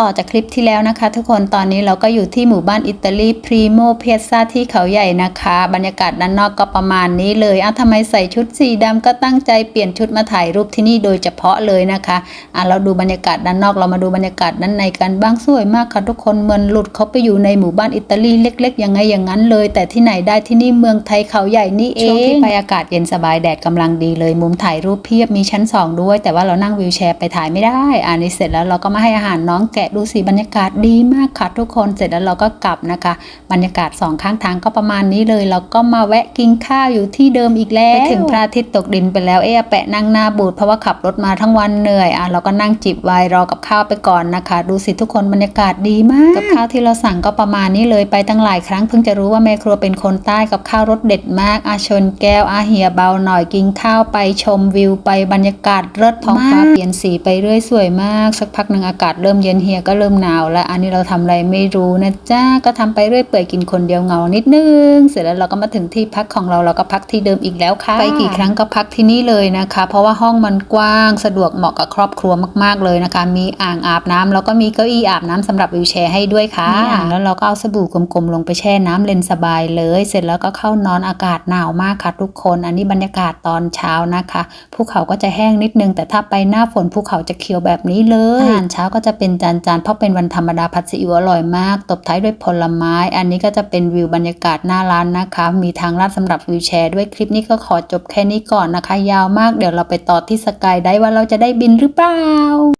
ต่อจากคลิปที่แล้วนะคะ ทุกคนตอนนี้เราก็อยู่ที่หมู่บ้านอิตาลีพรีโมเพซาที่เขาใหญ่นะคะ บรรยากาศด้านนอกก็ประมาณนี้เลยอะทำไมใส่ชุดสีดำก็ตั้งใจเปลี่ยนชุดมาถ่ายรูปที่นี่โดยเฉพาะเลยนะคะอะเราดูบรรยากาศด้านนอกเรามาดูบรรยากาศด้านในกันบ้างสวยมากค่ะทุกคนเหมือนหลุดเขาไปอยู่ในหมู่บ้านอิตาลีเล็กๆยังไงอย่างนั้นเลย แต่ที่ไหนได้ที่นี่เมืองไทยเขาใหญ่นี่เองช่วงที่ไปอากาศเย็นสบายแดดกำลังดีเลย มุมถ่ายรูปเพียบมีชั้นสองด้วย แต่ว่าเรานั่งวิวแชร์ไปถ่ายไม่ได้อันนี้เสร็จแล้วเราก็มาให้อาหารน้องแกะดูสิบรรยากาศดีมากค่ะทุกคนเสร็จแล้วเราก็กลับนะคะ บรรยากาศสองข้างทางก็ประมาณนี้เลยเราก็มาแวะกินข้าวอยู่ที่เดิมอีกแล้วไปถึงพระอาทิตย์ตกดินไปแล้วเอ๊ะแปะนั่งหน้าบูดเพราะว่าขับรถมาทั้งวันเหนื่อยอะเราก็นั่งจิบไวน์รอกับข้าวไปก่อนนะคะ ดูสิทุกคนบรรยากาศดีมาก กับข้าวที่เราสั่งก็ประมาณนี้เลยไปตั้งหลายครั้งเพิ่งจะรู้ว่าแม่ครัวเป็นคนใต้กับข้าวรสเด็ดมากอาชนแก้วอาเหียเบาหน่อยกินข้าวไปชมวิวไปบรรยากาศเลิศท้องฟ้าเปลี่ยนสีไปเรื่อยสวยมาก สักพักหนึ่งอากาศเริ่มเย็นเฮียก็เริ่มหนาวแล้ว อันนี้เราทำอะไรไม่รู้นะจ้าก็ทำไปเรื่อยเปื่อยกินคนเดียวเหงานิดนึง เสร็จแล้วเราก็มาถึงที่พักของเราเราก็พักที่เดิมอีกแล้วค่ะไปกี่ครั้งก็พักที่นี่เลยนะคะ เพราะว่าห้องมันกว้างสะดวกเหมาะกับครอบครัวมากๆเลยนะคะ มีอ่างอาบน้ำแล้วก็มีเก้าอี้อาบน้ำสำหรับวิวแชร์ให้ด้วยค่ะมีอ่างแล้วเราก็เอาสบู่กลมๆลงไปแช่น้ำเล่นสบายเลย เสร็จแล้วก็เข้านอนอากาศหนาวมากค่ะทุกคน อันนี้บรรยากาศตอนเช้านะคะภูเขาก็จะแห้งนิดนึง แต่ถ้าไปหน้าฝนภูเขาจะเขียวแบบนี้เลยอาหารเช้าก็จะเป็นจานจานเพราะเป็นวันธรรมดาผัดซีอิ๊วอร่อยมาก ตบท้ายด้วยผลไม้ อันนี้ก็จะเป็นวิวบรรยากาศหน้าร้านนะคะ มีทางลาดสำหรับวิวแชร์ด้วยคลิปนี้ก็ขอจบแค่นี้ก่อนนะคะ ยาวมากเดี๋ยวเราไปต่อที่สกายได้ว่าเราจะได้บินหรือเปล่า